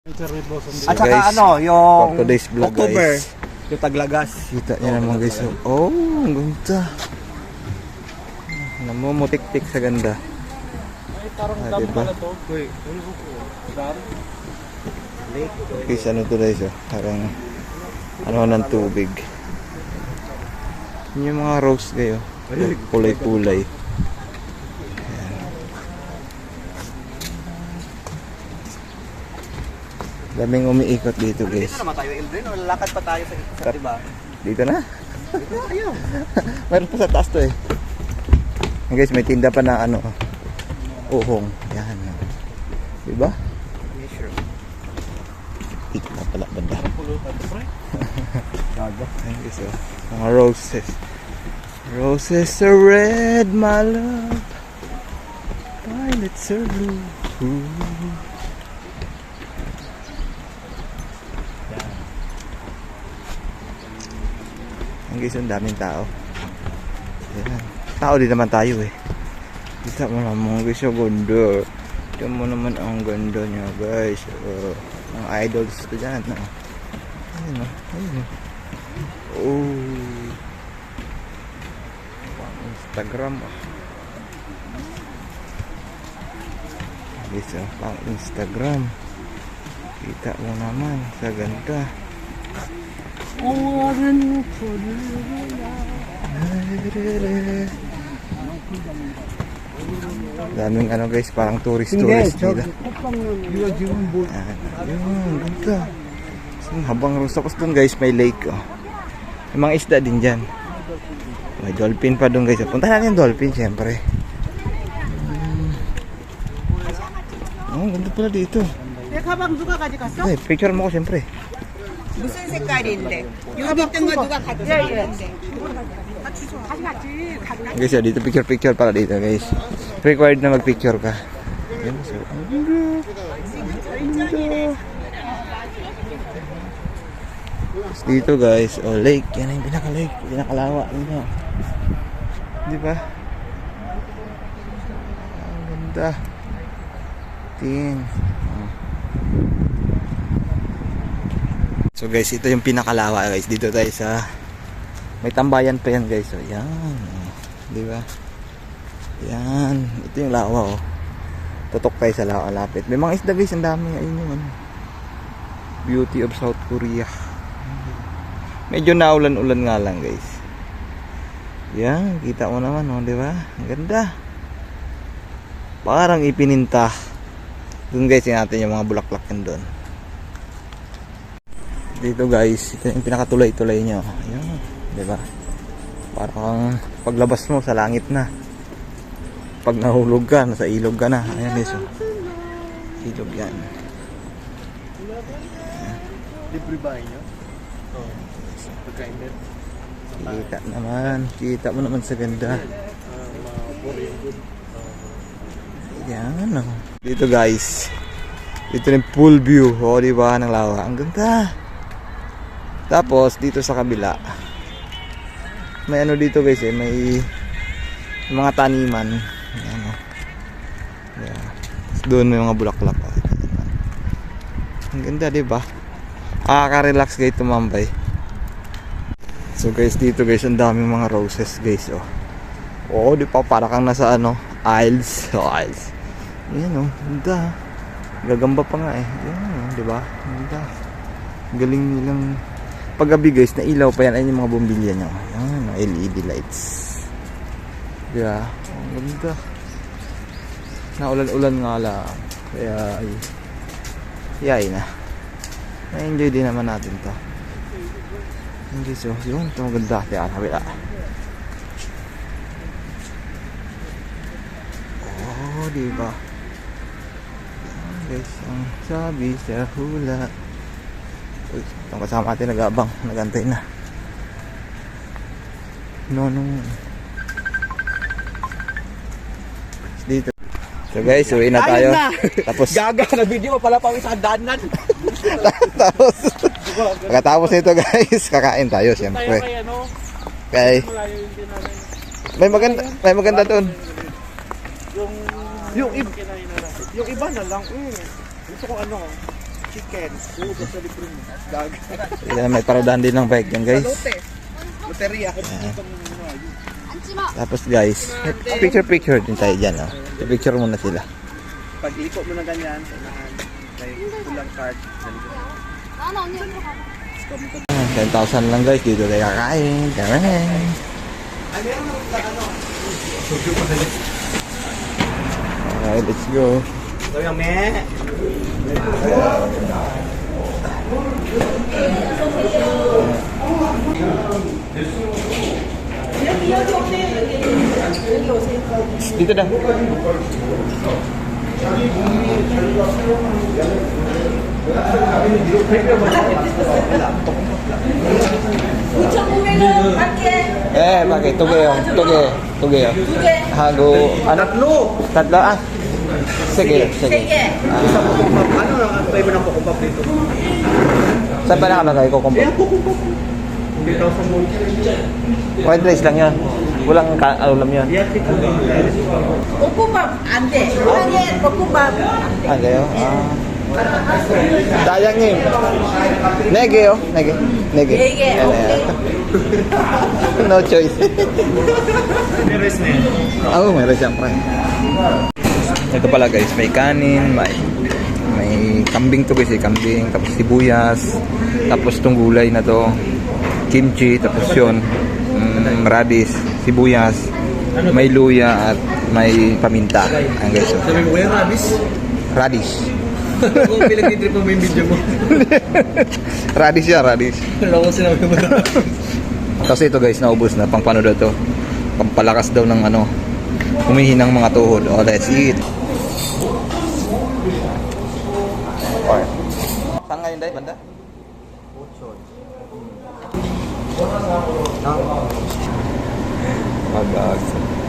At saka guys, ano, yung for today's vlog, October, guys. yung taglagas. Kita niya naman guys. Oh, ang ganda. Namumutik-tik sa ganda. Ay, parang Ah, dam diba? pala to. Ano ko? Dam? Guys, ano to guys oh. Parang ano ng tubig. Yun Yung mga rose kayo. Kulay-kulay. Daming umiikot dito guys. Dito naman tayo, Eldrin, lalakad pa tayo sa isa, diba? Dito na. Meron pa sa taas to eh. Guys, may tinda pa na ano. Uhong. Yan. Diba? Yeah, sure. Dito na pala banda. Ayan guys oh. Mga roses. Roses are red, my love. Violets are blue. Ooh. Guys, ang daming tao. Ayan. Tao din naman tayo eh. Kita mo naman guys, ang ganda. Kita mo naman ang ganda niya guys. Oh, ang idols ko dyan. Oh. Ayun oh. Ayun oh. Oh. Pang Instagram ah. Guys, ah, pang Instagram. Kita mo naman sa ganda. Daming ano guys, parang tourist tourist nila. Ayun, ganda. Yung habang rose tapos doon guys may lake oh. May mga isda din dyan. May dolphin pa doon guys. Punta natin yung dolphin syempre. Hmm. Oh, ganda pala dito. 내 가방 누가 가져갔어? Ay, picture mo ko syempre. 무슨 색깔인데? 여기 있던 거 누가 가져갔는데? 같이 갔지. Guys, oh, dito picture picture para dito guys. Required na mag-picture ka. Yan, so, ang ganda. Ang ganda. Tapos Dito guys, oh lake. Yan yung pinaka-lake. Pinakalawa. Ano? Di ba? Ang ganda. Tin. So guys, ito yung pinakalawa guys. Dito tayo sa may tambayan pa yan guys. So, yan. Di ba? Yan. Ito yung lawa oh. Tutok tayo sa lawa lapit. May mga isda guys. Ang dami. Ayun yung ano. Beauty of South Korea. Medyo naulan-ulan nga lang guys. Yan. Kita mo naman oh. Di ba? Ang ganda. Parang ipininta. Doon guys. Natin yung mga bulaklak yan doon. Dito guys. Ito yung pinakatuloy-tuloy nyo. Ayan. Di ba? Parang paglabas mo sa langit na. Pag nahulog ka, nasa ilog ka na. Ayan guys. oh. Ilog yan. Libre ba inyo? Oo. Pagkain din. Kita naman. Kita mo naman sa ganda. Ah. Yan oh. Dito guys. Dito yung full view. O di ba ng lawa. Ang ganda. Tapos dito sa kabila. May ano dito guys eh. May mga taniman. Yan oh. Yeah. Tapos doon may mga bulaklak. Oh. Ang ganda di ba? Nakaka-relax guys tumambay. So guys dito guys ang daming mga roses guys oh. Oo, di pa para kang nasa ano, Isles. Oh, Isles. Yan oh, ganda. Gagamba pa nga eh. Yan oh, di ba? Ganda. Galing nilang paggabi guys, na ilaw pa yan. Ayun yung mga bumbilya niya. Yan, oh, LED lights. Di ba? Oh, ganda. Naulan-ulan nga lang. Kaya ay yay na. Na-enjoy din naman natin to. Hindi so, yun, ito maganda. Kaya sabi ah. Oh, di ba? Yan, guys, ang sabi sa hula. Uy, itong kasama natin nag-abang, nagantay na. No, no. Dito. So guys, uwi na tayo. Na. Tapos, Gaga na video pala pa sa danan. tapos, pagkatapos nito guys, kakain tayo Tayo siyempre. kay ano, Okay. dinanan. May maganda, may maganda doon. Yung, Yung, yung iba na lang. Mm. Gusto ko ano chicken. Dag. Yan, may parodahan din ng bike yan guys. Loteria. Tapos guys, picture picture din tayo dyan. Oh. Picture muna sila. Pag liko mo na ganyan, unahan. Like, kulang card. Ah, 10,000 lang guys, dito tayo kakain. Kakain. Ay, meron na ano. Alright, let's go. Ito yung me. Dito na. Eh, bakit? Tuge yun. Tuge. Tuge yun. Hago. Ano? Tatlo. Tatlo ah. Sige, sige. Sige. Isa ano ang antay mo ng kukumpap dito? Saan pa na nakalagay ko kumpap? Eh, kukumpap. Hindi daw sa mall. White rice lang yan. Walang ka alam yan. Upo ba? Ande. Wala yan. Upo? Ande. Ah. Dayang yun. Nege oh. Nege. Nege. Nege. Okay. no choice. May rice na yan. Oo, may rice yan. Ito pala guys, may kanin, may may kambing to guys, eh, kambing, tapos sibuyas, tapos tong gulay na to, kimchi, tapos yun, mm, radish, sibuyas, may luya at may paminta. Ang guys, oh. Sabi mo, kuya, Rabis. radish. Kung pinag-trip mo yung video mo. radish ya, radish. Wala ko sinabi mo. Kasi ito guys, naubos na, pang pano daw to. Pampalakas daw ng ano, humihinang mga tuhod. Oh, that's it. Saan ngayon dahil, banda? Pag-asa.